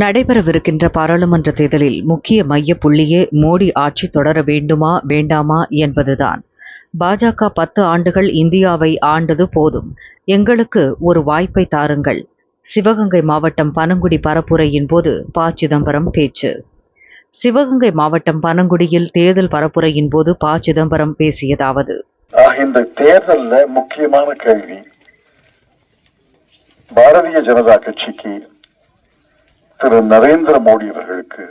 நடைபெறவிருக்கின்ற பாராளுமன்ற தேர்தலில் முக்கிய மைய புள்ளியே மோடி ஆட்சி தொடர வேண்டுமா வேண்டாமா என்பதுதான். பாஜக பத்து ஆண்டுகள் இந்தியாவை ஆண்டது போதும். எங்களுக்கு ஒரு வாய்ப்பை தாருங்கள். சிவகங்கை மாவட்டம் பனங்குடி பரப்புரையின் போது ப. சிதம்பரம் பேச்சு. சிவகங்கை மாவட்டம் பனங்குடியில் தேர்தல் பரப்புரையின் போது ப. சிதம்பரம் பேசியதாவது. இந்த தேர்தலில் முக்கியமான கேள்வி பாரதிய ஜனதா கட்சிக்கு திரு நரேந்திர மோடி அவர்களுக்கு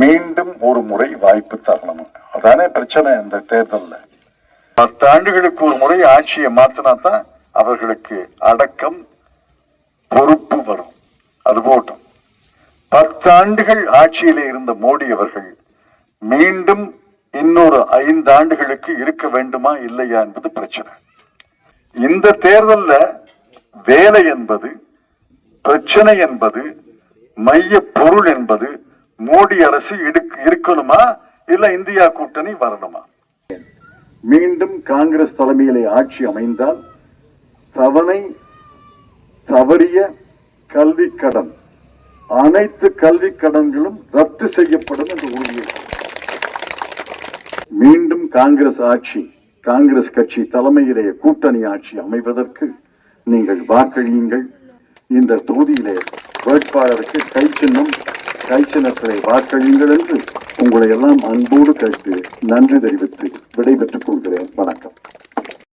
மீண்டும் ஒரு முறை வாய்ப்பு தரணும். அதானே பிரச்சனை இந்த தேர்தலில். பத்து ஆண்டுகளுக்கு ஒரு முறை ஆட்சியை மாத்தினா தான் அவர்களுக்கு அடக்கம் பொறுப்பு வரும். அது போட்டும். பத்தாண்டுகள் ஆட்சியிலே இருந்த மோடி அவர்கள் மீண்டும் இன்னொரு ஐந்து ஆண்டுகளுக்கு இருக்க வேண்டுமா இல்லையா என்பது பிரச்சனை. இந்த தேர்தலில் வேலை என்பது பிரச்சனை என்பது மைய பொருள் என்பது மோடி அரசு இருக்கணுமா? இல்ல இந்தியா கூட்டணி வரணுமா? மீண்டும் காங்கிரஸ் தலைமையிலே ஆட்சி அமைந்தால் தவணை தவறிய கல்வி கடன் அனைத்து கல்வி கடன்களும் ரத்து செய்யப்படும் என்று உறுதியேற்று மீண்டும் காங்கிரஸ் ஆட்சி காங்கிரஸ் கட்சி தலைமையிலே கூட்டணி ஆட்சி அமைவதற்கு நீங்கள் வாக்களியுங்கள். இந்த தொகுதியிலே வேட்பாளருக்கு கை சின்னம் கை சின்னத்தை வாக்களியுங்கள் என்று உங்களை எல்லாம் அன்போடு கேட்டு நன்றி தெரிவித்து விடைபெற்றுக் கொள்கிறேன். வணக்கம்.